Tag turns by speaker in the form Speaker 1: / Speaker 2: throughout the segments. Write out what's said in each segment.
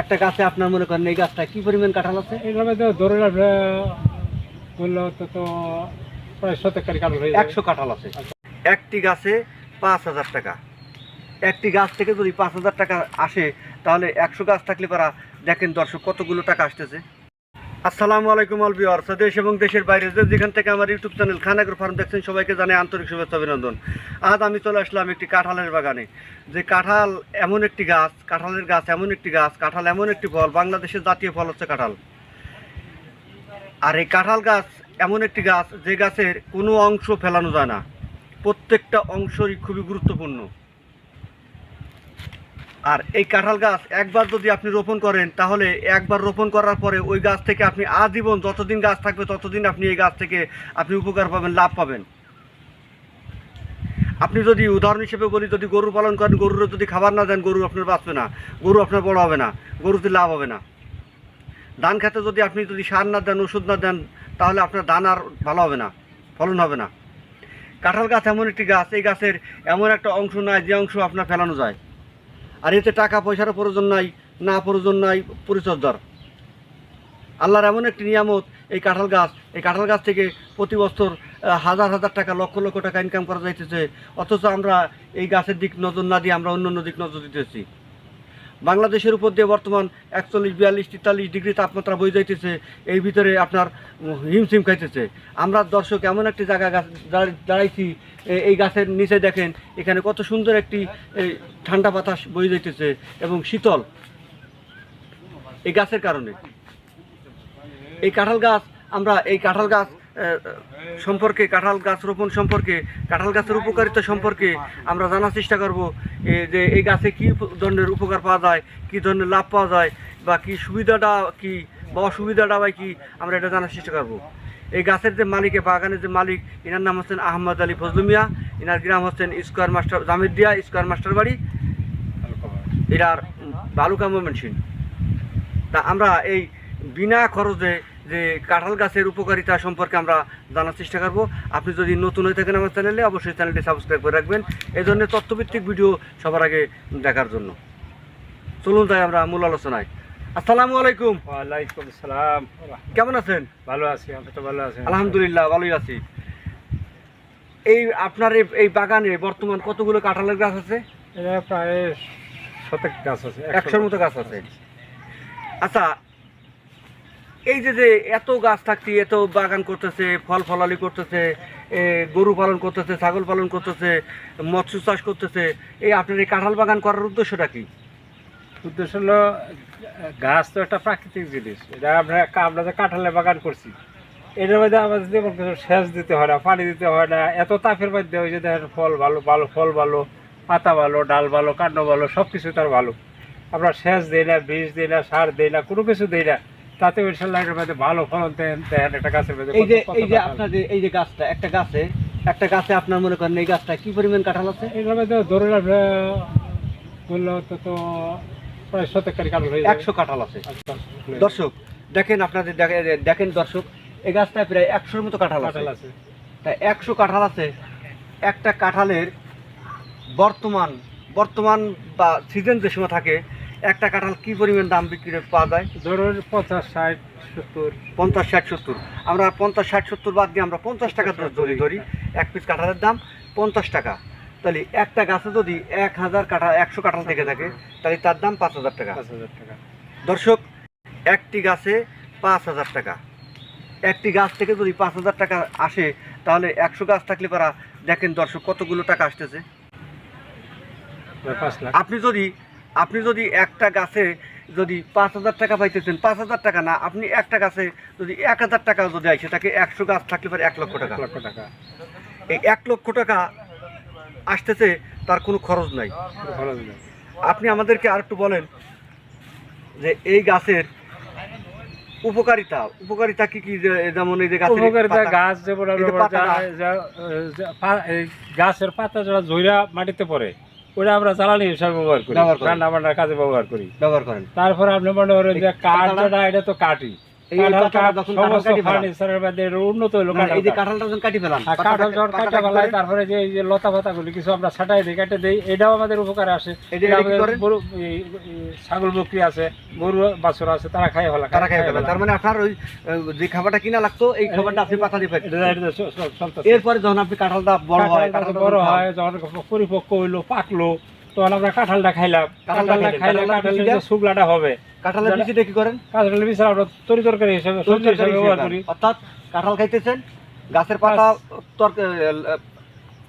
Speaker 1: একটা গাছে আপনার মনে করেন এই গাছটা কি পরিমাণ কাঁঠাল আছে?
Speaker 2: এইভাবে তো ধরে বলল তো প্রায় শতকারি
Speaker 1: একশো কাঁঠাল আছে। একটি গাছে পাঁচ হাজার টাকা। একটি গাছ থেকে যদি পাঁচ হাজার টাকা আসে তাহলে একশো গাছ থাকলে পারা দেখেন দর্শক কতগুলো টাকা আসতেছে। আসসালামু আলাইকুম আল বিহার দেশ এবং দেশের বাইরে যে যেখান থেকে আমার ইউটিউব চ্যানেল খানাগর ফার্ম দেখছেন, সবাইকে জানাই আন্তরিক শুভেচ্ছা, অভিনন্দন। আজ আমি চলে আসলাম একটি কাঁঠালের বাগানে। যে কাঁঠাল এমন একটি গাছ, কাঁঠালের গাছ এমন একটি গাছ, কাঁঠাল এমন একটি ফল, বাংলাদেশের জাতীয় ফল হচ্ছে কাঁঠাল। আর এই কাঁঠাল গাছ এমন একটি গাছ, যে গাছের কোনো অংশ ফেলানো যায় না। প্রত্যেকটা অংশই খুবই গুরুত্বপূর্ণ। আর এই কাঁঠাল গাছ একবার যদি আপনি রোপণ করেন, তাহলে একবার রোপণ করার পরে ওই গাছ থেকে আপনি আজীবন যতদিন গাছ থাকবে, ততদিন আপনি এই গাছ থেকে আপনি উপকার পাবেন, লাভ পাবেন। আপনি যদি উদাহরণ হিসেবে বলি, যদি গরু পালন করেন, গরুর যদি খাবার না দেন, গরু আপনার বাঁচবে না। গরু আপনার বড় হবে না। গরুতে লাভ হবে না। ধান খেতে যদি আপনি যদি সার না দেন, ওষুধ না দেন, তাহলে আপনার ধান আর ভালো হবে না, ফলন হবে না। কাঁঠাল গাছ এমন একটি গাছ, এই গাছের এমন একটা অংশ নাই, যে অংশ আপনার ফেলানো যায়। আর এতে টাকা পয়সার প্রয়োজন নাই, না প্রয়োজন নাই পরিচর্যার আল্লাহর এমন একটি নিয়ামত, এই কাঁঠাল গাছ, এই কাঁঠাল গাছ থেকে প্রতি বছর হাজার হাজার টাকা, লক্ষ লক্ষ টাকা ইনকাম করা যাইতেছে। অথচ আমরা এই গাছের দিক নজর না দিয়ে আমরা অন্য অন্য দিক নজর দিতেছি। বাংলাদেশের উপর দিয়ে বর্তমান একচল্লিশ, বিয়াল্লিশ, তেতাল্লিশ ডিগ্রি তাপমাত্রা বই যাইতেছে, এই ভিতরে আপনার হিমশিম খাইতেছে। আমরা দর্শক এমন একটি জায়গা গাছ দাঁড়াইছি এই গাছের নিচে দেখেন, এখানে কত সুন্দর একটি ঠান্ডা বাতাস বই যাইতেছে এবং শীতল এই গাছের কারণে। এই কাঁঠাল গাছ, আমরা এই কাঁঠাল গাছ সম্পর্কে, কাঁঠাল গাছ রোপণ সম্পর্কে, কাঁঠাল গাছের উপকারিতা সম্পর্কে আমরা জানার চেষ্টা করব যে এই গাছে কী ধরনের উপকার পাওয়া যায়, কী ধরনের লাভ পাওয়া যায়, বা কী সুবিধাটা কি, বা অসুবিধাটা বা কী, আমরা এটা জানার চেষ্টা করব। এই গাছের যে মালিক বাগানের যে মালিক, এনার নাম হচ্ছেন আহমদ আলী ফজলু মিয়া, এনার গ্রাম হচ্ছেন স্কোয়ার মাস্টার জামিদিয়া স্কোয়ার মাস্টার বাড়ি। এটার বালুকা মেশিন তা আমরা এই বিনা খরচে যে কাঁঠাল গাছের উপকারিতা সম্পর্কে আমরা জানার চেষ্টা করব। আপনি যদি নতুন হয়ে থাকেন আমার চ্যানেলে অবশ্যই চ্যানেলটি সাবস্ক্রাইব করে রাখবেন। এই ধরনের তথ্যভিত্তিক ভিডিও সবার আগে দেখার জন্য। চলুন তাই আমরা মূল আলোচনায়। আসসালামু আলাইকুম।
Speaker 2: ওয়ালাইকুম সালাম
Speaker 1: কেমন আছেন?
Speaker 2: ভালো আছি আমি তো ভালো আছি
Speaker 1: আলহামদুলিল্লাহ ভালোই আছি। এই আপনার এই- এই বাগানে বর্তমান কতগুলো কাঁঠালের গাছ আছে?
Speaker 2: প্রায় শতক গাছ আছে
Speaker 1: একশোর মতো। গাছ আছে। আচ্ছা এই যে যে এত গাছ থাকতে এত বাগান করতেছে, ফল ফলালি করতেছে গরু পালন করতেছে, ছাগল পালন করতেছে, মৎস্য চাষ করতেছে, এই আপনার এই কাঁঠাল বাগান করার উদ্দেশ্যটা কি?
Speaker 2: উদ্দেশ্য হলো, গাছ তো একটা প্রাকৃতিক জিনিস। এটা আমরা আমরা যে কাঁঠালের বাগান করছি, এটার মধ্যে আমাদের যেমন সেচ দিতে হয় না, পানি দিতে হয় না, এত তাপের মধ্যে ওই যে দেখেন ফল ভালো ভালো, ফল ভালো, পাতা ভালো, ডাল ভালো কাণ্ড ভালো সব কিছু তার ভালো। আমরা সেচ দিই না, বীজ দিই না, সার দিই না, কোনো কিছু দিই না। তাতে ইনশাল্লাহ এটার মধ্যে ভালো ফলন দেখেন একটা গাছের মধ্যে।
Speaker 1: এই যে এই যে
Speaker 2: কাঁঠাল।
Speaker 1: আপনার যে এই যে গাছটা একটা গাছে একটা গাছে আপনার মনে করেন এই গাছটা কি পরিমাণ কাঁঠাল আছে?
Speaker 2: এটার মধ্যে ধরে রাখলে বলল তো তো প্রায় শতকারি কাল হয়ে
Speaker 1: একশো কাঁঠাল আছে।
Speaker 2: দর্শক
Speaker 1: দেখেন আপনাদের দেখে- দেখেন দর্শক এই গাছটায় প্রায় একশোর মতো কাঁঠাল আছে।
Speaker 2: কাঁঠাল আছে।
Speaker 1: তা একশো কাঁঠাল আছে একটা কাঁঠালের বর্তমান বর্তমান বা সিজন যে সময় থাকে একটা কাঁঠাল কি পরিমাণ দাম বিক্রি পাওয়া যায়?
Speaker 2: ধরুন পঞ্চাশ ষাট সত্তর।
Speaker 1: পঞ্চাশ ষাট সত্তর। আমরা পঞ্চাশ ষাট সত্তর বাদ দিয়ে আমরা পঞ্চাশ টাকা ধরি ধরি এক পিস কাঁঠালের দাম পঞ্চাশ টাকা। তাহলে একটা গাছে যদি এক হাজার কাঁঠাল একশো কাঁঠাল থেকে থাকে তাহলে তার দাম পাঁচ হাজার টাকা।
Speaker 2: পাঁচ হাজার টাকা।
Speaker 1: দর্শক একটি গাছে পাঁচ হাজার টাকা। একটি গাছ থেকে যদি পাঁচ হাজার টাকা আসে তাহলে একশো গাছ থাকলে পারা দেখেন দর্শক কতগুলো টাকা আসতেছে। আপনি যদি আপনি যদি একটা গাছে যদি পাঁচ হাজার টাকা পাইতেছেন পাঁচ হাজার টাকা না আপনি একটা গাছে যদি এক হাজার টাকা যদি আসে তাকে একশো গাছ থাকলে পারে এক লক্ষ টাকা।
Speaker 2: লক্ষ টাকা।
Speaker 1: এই এক লক্ষ টাকা আসতেছে তার কোনো খরচ নাই।
Speaker 2: খরচ নেই।
Speaker 1: আপনি আমাদেরকে আর একটু বলেন যে এই গাছের উপকারিতা উপকারিতা কি কি? যেমন এই যে গাছের
Speaker 2: উপকারিতা গাছ
Speaker 1: যে
Speaker 2: গাছের পাতা যারা ঝইরা মাটিতে পড়ে ওটা আমরা জ্বালানি হিসাবে ব্যবহার করি রান্না বান্নার কাজে ব্যবহার করি।
Speaker 1: ব্যবহার করেন।
Speaker 2: তারপরে আপনি মনে করেন যে কাঠ এটা তো কাঠই।
Speaker 1: এই
Speaker 2: কাঁঠাল
Speaker 1: পাতাটা
Speaker 2: কাঠ,
Speaker 1: যখন কাঁঠাল
Speaker 2: সমস্ত
Speaker 1: কাটি ফেলান,
Speaker 2: ফার্নিচারের মধ্যে এর উন্নত হলো
Speaker 1: এই যে কাঁঠালটা যখন কাটি ফেলান
Speaker 2: কাঁঠাল যখন কাটা
Speaker 1: কি
Speaker 2: তারপরে যে এই যে লতা পাতাগুলি কিছু আমরা ছাটাই দিই কেটে দিই এটাও আমাদের উপকারে আসে।
Speaker 1: এটা
Speaker 2: এটা
Speaker 1: কি
Speaker 2: আমাদের
Speaker 1: করেন?
Speaker 2: গরু এই- এই ছাগল বকরি আছে গরু বাছুর আছে তারা খাই ফেলা
Speaker 1: তারা খাই ফেলান তার মানে আপনার ওই যে খাবারটা কিনা লাগতো এই খাবারটা আপনি পাতা দিয়ে এরপরে যখন আপনি কাঁঠালটা বড় হয়
Speaker 2: বড় হয় যখন পরিপক্ক হইল পাকলো তখন আমরা কাঁঠালটা খাইলাম।
Speaker 1: কাঁঠালটা
Speaker 2: কাঁঠালটা খাইলে কাঁঠালের শুকলাটা হবে
Speaker 1: কাঁঠালের বিচিটা কি করেন?
Speaker 2: কাঁঠালের বিচি আমরা তরি তরকারি হিসেবে সবজি হিসেবে ব্যবহার করি।
Speaker 1: অর্থাৎ কাঁঠাল খাইতেছেন গাছের পাতা তরকারি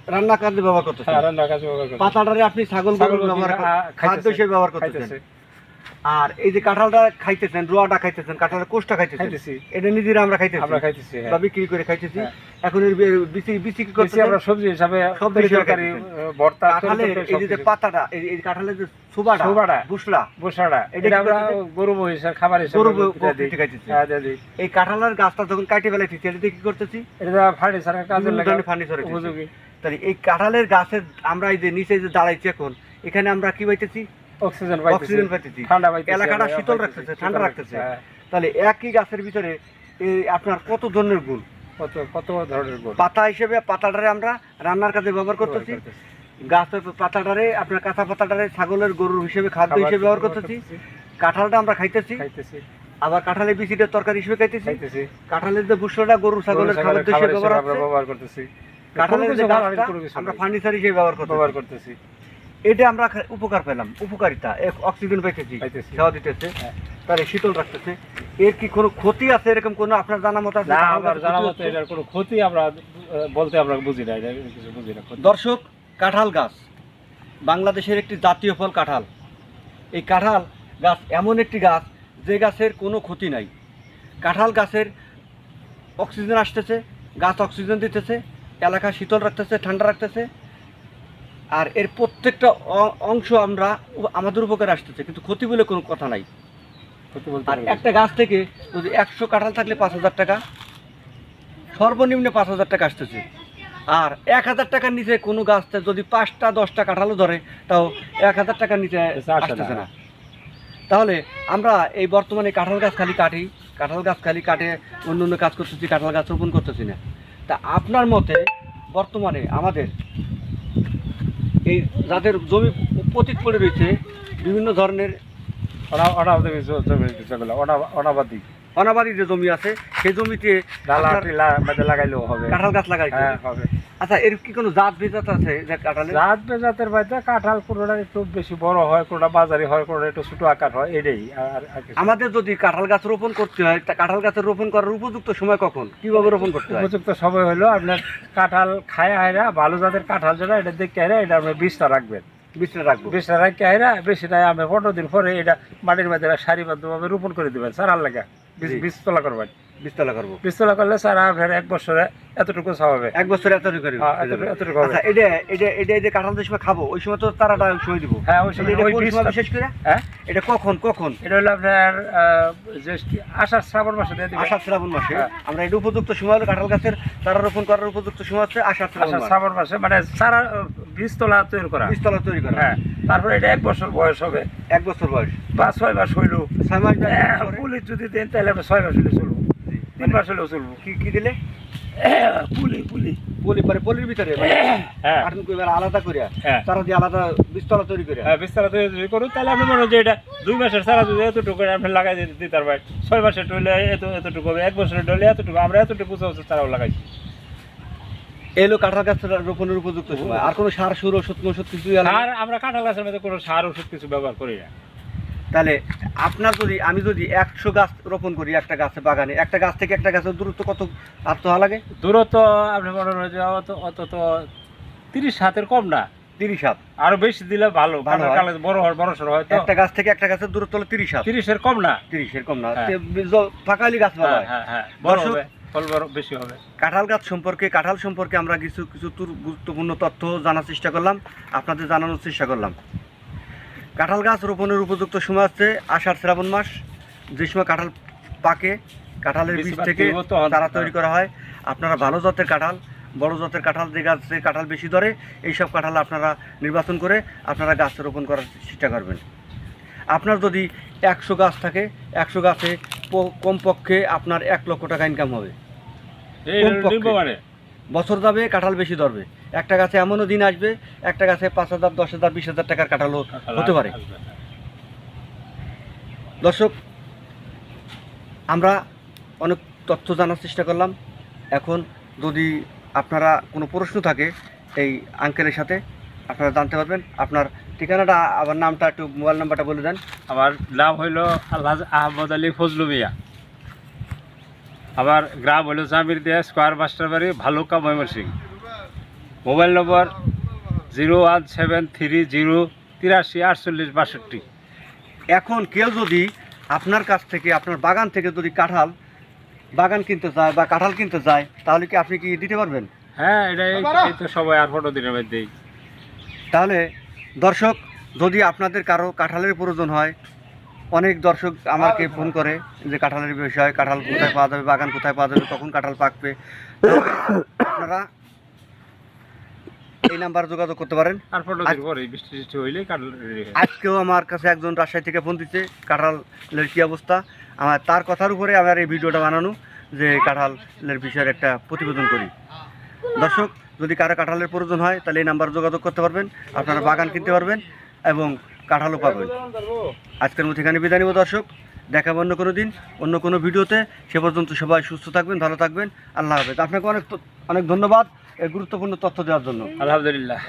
Speaker 1: রান্না কাজে ব্যবহার করতেছেন।
Speaker 2: হ্যাঁ কাজে ব্যবহার করি
Speaker 1: পাতাটারে আপনি ছাগল
Speaker 2: ছাগল
Speaker 1: ব্যবহার
Speaker 2: আহ,
Speaker 1: খাদ্য হিসেবে ব্যবহার করতেছেন। আর এই যে কাঁঠালটা খাইতেছেন রোয়াটা খাইতেছেন কাঁঠালের কোষটা
Speaker 2: খাইতেছি।
Speaker 1: এটা নিজেরা আমরা খাইতেছি।
Speaker 2: আমরা খাইতেছি হ্যাঁ।
Speaker 1: বা বিক্রি করে খাইতেছি।
Speaker 2: হ্যাঁ।
Speaker 1: এখন এর বিচি বিচি কি
Speaker 2: বেশি
Speaker 1: করতেছেন?
Speaker 2: আমরা সবজি হিসাবে তরি তরকারি ভর্তা তরকারি
Speaker 1: এই যে পাতাটা এই কাঁঠালের যে সুবাটা
Speaker 2: সুবাটা।
Speaker 1: বুসলা
Speaker 2: বসাটা
Speaker 1: এটা
Speaker 2: এটা আমরা গরু মহিষের খাবার হিসেবে
Speaker 1: গরু খাইতেছি।
Speaker 2: হ্যাঁ, দিয়ে দিই।
Speaker 1: এই কাঁঠালের গাছটা যখন কাটি ফেলাইছি সেটাতে কি করতেছি?
Speaker 2: এটা ফার্নিচারের কাজে লাগে
Speaker 1: furniture
Speaker 2: উপযোগী।
Speaker 1: তাহলে এই কাঁঠালের গাছের আমরা এই যে নিচে যে দাঁড়াইছি এখন এখানে আমরা কি পাইতেছি?
Speaker 2: অক্সিজেন
Speaker 1: অক্সিজেন পাইতেছি।
Speaker 2: ঠান্ডা পাইতেছি।
Speaker 1: এলাকাটা শীতল রাখতেছে, ঠান্ডা রাখতেছে।
Speaker 2: হ্যাঁ,
Speaker 1: তাহলে একই গাছের ভিতরে এই আপনার কত ধরনের গুণ
Speaker 2: কত কত ধরনের গুণ
Speaker 1: পাতা হিসেবে পাতাটারে আমরা রান্নার কাজে ব্যবহার করতেছি। গাছের পাতাটারে আপনার কাঁচা পাতাটারে ছাগলের গরুর হিসেবে খাদ্য হিসেবে ব্যবহার করতেছি। কাঁঠালটা আমরা খাইতেছি।
Speaker 2: খাইতেছি।
Speaker 1: আবার কাঁঠালের বিচিটা তরকারি হিসেবে খাইতেছি। কাঁঠালের যে বুসটা গরু ছাগলের খাবার হিসেবে ব্যবহার
Speaker 2: করতেছি।
Speaker 1: কাঁঠালের যে আমরা ফার্নিচার হিসেবে ব্যবহার করতেছি। এটা আমরা উপকার পেলাম। উপকারিতা। অক্সিজেন পাইতেছি। খাওয়া দিতেছে।
Speaker 2: হ্যাঁ।
Speaker 1: তাহলে শীতল রাখতেছে। এর কি কোনো ক্ষতি আছে? এরকম কোনো আপনার জানা মতো আছে?
Speaker 2: জানা মতো এটার কোনো ক্ষতি আমরা বলতে আমরা বুঝি না। কিছু বুঝি না
Speaker 1: দর্শক কাঁঠাল গাছ। বাংলাদেশের একটি জাতীয় ফল কাঁঠাল। এই কাঁঠাল গাছ এমন একটি গাছ যে গাছের কোনো ক্ষতি নাই। কাঁঠাল গাছের অক্সিজেন আসতেছে গাছ অক্সিজেন দিতেছে এলাকা শীতল রাখতেছে ঠান্ডা রাখতেছে। আর এর প্রত্যেকটা অংশ আমরা আমাদের উপকারে আসতেছে কিন্তু ক্ষতি বলে কোনো কথা নাই। আর একটা গাছ থেকে যদি একশো কাঁঠাল থাকলে পাঁচ হাজার টাকা সর্বনিম্ন পাঁচ হাজার টাকা আসতেছে। আর এক হাজার টাকার নিচে কোনো গাছটা যদি পাঁচটা দশটা কাঁঠালও ধরে তাও এক হাজার টাকার নিচে আসতেছে না। তাহলে আমরা এই বর্তমানে কাঁঠাল গাছ খালি কাটি কাঁঠাল গাছ খালি কাটে অন্য অন্য কাজ করতেছি কাঁঠাল গাছ রোপণ করতেছি না। তা আপনার মতে বর্তমানে আমাদের এই যাদের জমি পতিত পড়ে রয়েছে বিভিন্ন ধরনের
Speaker 2: অনাবাদী অনাবাদি।
Speaker 1: যে জমি আছে সেই জমিতে
Speaker 2: লাগাইলেও হবে।
Speaker 1: কাঁঠাল গাছ লাগাইছে
Speaker 2: হ্যাঁ হবে।
Speaker 1: আচ্ছা এর কি কোনো জাত ভেজাত আছে যে কাঁঠালের?
Speaker 2: জাত বেজাতের মধ্যে কাঁঠাল কোনোটা একটু বেশি বড় হয় কোনোটা বাজারি হয় কোনোটা একটু ছোট আকার হয় এটাই আর আর কিছু না।
Speaker 1: আমাদের যদি কাঁঠাল গাছ রোপণ করতে হয় তা কাঁঠাল গাছ রোপণ করার উপযুক্ত সময় কখন? কীভাবে রোপণ করতে হয়?
Speaker 2: উপযুক্ত সময় হলো আপনার কাঁঠাল খায় হায়রা ভালো জাতের কাঁঠাল যেটা এটা দেখে হায়রা এটা আপনি বীজটা রাখবেন।
Speaker 1: বীজটা রাখব।
Speaker 2: বীজটা রাখতে হায়রা বেশি নাই আমি পনেরো দিন পরে এটা মাটির মধ্যে সারিবদ্ধভাবে রোপণ করে দিবেন স্যার আর লাগে। বীজ
Speaker 1: জি।
Speaker 2: বীজ তোলা করবেন।
Speaker 1: বীজতলা করব।
Speaker 2: বীজ তোলা করলে স্যার আপনার এক বছরে এতটুকু হবে
Speaker 1: এক বছর এতটুকু
Speaker 2: হ্যাঁ। এতটুকু-
Speaker 1: আচ্ছা এটা এটা এটা যে কাঁঠাল যে সময় খাব ওই সময় তো তারাটা ওই সময় দিব।
Speaker 2: হ্যাঁ ওই সময়
Speaker 1: বিশেষ করে?
Speaker 2: হ্যাঁ?
Speaker 1: এটা কখন কখন?
Speaker 2: এটা হলো আপনার জ্যৈষ্ঠ আষাঢ় শ্রাবণ মাসে
Speaker 1: আষাঢ় শ্রাবণ মাসে?
Speaker 2: হ্যাঁ।
Speaker 1: আমরা এটা উপযুক্ত সময় হলো কাঁঠাল গাছের তারা রোপণ করার উপযুক্ত সময় হচ্ছে আষাঢ় শ্রাবণ
Speaker 2: শ্রাবণ মাসে মানে সারা আহ, বীজ তোলা তৈরি করা।
Speaker 1: বীজতলা তৈরি করা।
Speaker 2: হ্যাঁ তারপরে এটা এক বছর বয়স হবে।
Speaker 1: এক বছর বয়স।
Speaker 2: বা ছয় মাস হইল।
Speaker 1: ছয় মাস বছর
Speaker 2: যদি দেন তাহলে আমরা ছয় মাস হলে চলবো। তিন মাস হলেও চলবো।
Speaker 1: কি কি দিলে?
Speaker 2: পুলি পুলি।
Speaker 1: পলি পরে পলির ভিতরে মানে?
Speaker 2: হ্যাঁ।
Speaker 1: কার্টুন করে আলাদা করে
Speaker 2: হ্যাঁ।
Speaker 1: তারা দিয়ে আলাদা বীজতলা তৈরি করে
Speaker 2: হ্যাঁ বিস্তার যদি করুন তাহলে আপনি মনে হয় যে এটা দুই মাসের সারা যদি এতটুকু আপনি লাগাই দিতে দিতে পারবেন ছয় মাসের টইলে এত এতটুকু হবে এক বছরের টইলে এতটুকু আমরা এতটুকু বছর তারাও লাগাইছি
Speaker 1: এলো কাঁঠাল গাছ রোপণের উপযুক্ত সময় আর কোনো সার সুর ওষুধ ওষুধ কিছু
Speaker 2: আর আমরা কাঁঠাল গাছের মধ্যে কোনো সার ওষুধ কিছু ব্যবহার করি না।
Speaker 1: তাহলে আপনার যদি আমি যদি একশো গাছ রোপণ করি একটা গাছে বাগানে একটা গাছ থেকে একটা গাছের দূরত্ব কত আত্ম হওয়া লাগে?
Speaker 2: দূরত্ব আপনি মনে হয় যে অত অত তো তিরিশ হাতের কম না।
Speaker 1: তিরিশ হাত।
Speaker 2: আরও বেশি দিলে ভালো
Speaker 1: ভালো
Speaker 2: বড় হয় বড় সড় হয়
Speaker 1: একটা গাছ থেকে একটা গাছের দূরত্ব হলো তিরিশ হাত।
Speaker 2: তিরিশের কম না।
Speaker 1: তিরিশ এরকম না।
Speaker 2: হ্যাঁ।
Speaker 1: ফাঁকালি গাছ বলা
Speaker 2: হ্যাঁ
Speaker 1: হয়।
Speaker 2: হ্যাঁ হ্যাঁ। বড় হবে ফল বেশি হবে।
Speaker 1: কাঁঠাল গাছ সম্পর্কে কাঁঠাল সম্পর্কে আমরা কিছু কিছু গুরুত্বপূর্ণ তথ্য জানার চেষ্টা করলাম। আপনাদের জানানোর চেষ্টা করলাম। কাঁঠাল গাছ রোপণের উপযুক্ত সময় হচ্ছে আষাঢ় শ্রাবণ মাস। যে সময় কাঁঠাল পাকে কাঁঠালের বীজ থেকে চারা তৈরি করা হয়। আপনারা ভালো জাতের কাঁঠাল বড় জাতের কাঁঠাল যে গাছে কাঁঠাল বেশি ধরে এইসব কাঁঠাল আপনারা নির্বাচন করে আপনারা গাছ রোপণ করার চেষ্টা করবেন। আপনার যদি একশো গাছ থাকে একশো গাছে কমপক্ষে আপনার এক লক্ষ টাকা ইনকাম হবে। বছর যাবে কাঁঠাল বেশি ধরবে। একটা গাছে এমনও দিন আসবে, একটা গাছে পাঁচ হাজার, দশ হাজার, বিশ হাজার টাকার কাঁঠালও হতে পারে। দর্শক, আমরা অনেক তথ্য জানার চেষ্টা করলাম। এখন যদি আপনারা কোনো প্রশ্ন থাকে এই আঙ্কেলের সাথে, আপনারা জানতে পারবেন। আপনার ঠিকানাটা, আবার নামটা, একটু মোবাইল নাম্বারটা বলে দেন।
Speaker 2: আমার নাম হইল আল্লাহ আহমদ আলী ফজলু মিয়া। আমার গ্রাম হইল জামির দিয়া স্কোয়ার মাস্টার বাড়ি Bhaluka Mymensingh mobile number zero one seven three zero তিরাশি আটচল্লিশ বাষট্টি।
Speaker 1: এখন কেউ যদি আপনার কাছ থেকে আপনার বাগান থেকে যদি কাঁঠাল বাগান কিনতে চায় বা কাঁঠাল কিনতে চায় তাহলে কি আপনি কি দিতে পারবেন?
Speaker 2: হ্যাঁ এটা এই- এই তো সবাই আর ফটো দিনের মধ্যেই।
Speaker 1: তাহলে দর্শক যদি আপনাদের কারও কাঁঠালের প্রয়োজন হয় অনেক দর্শক আমাকে ফোন করে যে কাঁঠালের বিষয় কাঁঠাল কোথায় পাওয়া যাবে বাগান কোথায় পাওয়া যাবে কখন কাঁঠাল পাকবে। আপনারা এই নাম্বার যোগাযোগ করতে পারেন। আজকেও আমার কাছে একজন রাজশাহী থেকে ফোন দিচ্ছে কাঁঠালের কী অবস্থা? আমার তার কথার উপরে আমার এই ভিডিওটা বানানো যে কাঁঠালের বিষয়ের একটা প্রতিবেদন করি। দর্শক যদি কারও কাঁঠালের প্রয়োজন হয় তাহলে এই নাম্বার যোগাযোগ করতে পারবেন আপনারা বাগান কিনতে পারবেন এবং কাঁঠালও পাবেন। আজকের মতো এখানে বিদায় নিব দর্শক। দেখাবো অন্য কোনো দিন অন্য কোনো ভিডিওতে। সে পর্যন্ত সবাই সুস্থ থাকবেন ভালো থাকবেন। আল্লাহ হাফেজ। আপনাকে অনেক অনেক ধন্যবাদ। গুরুত্বপূর্ণ তথ্য দেওয়ার জন্য।
Speaker 2: আলহামদুলিল্লাহ।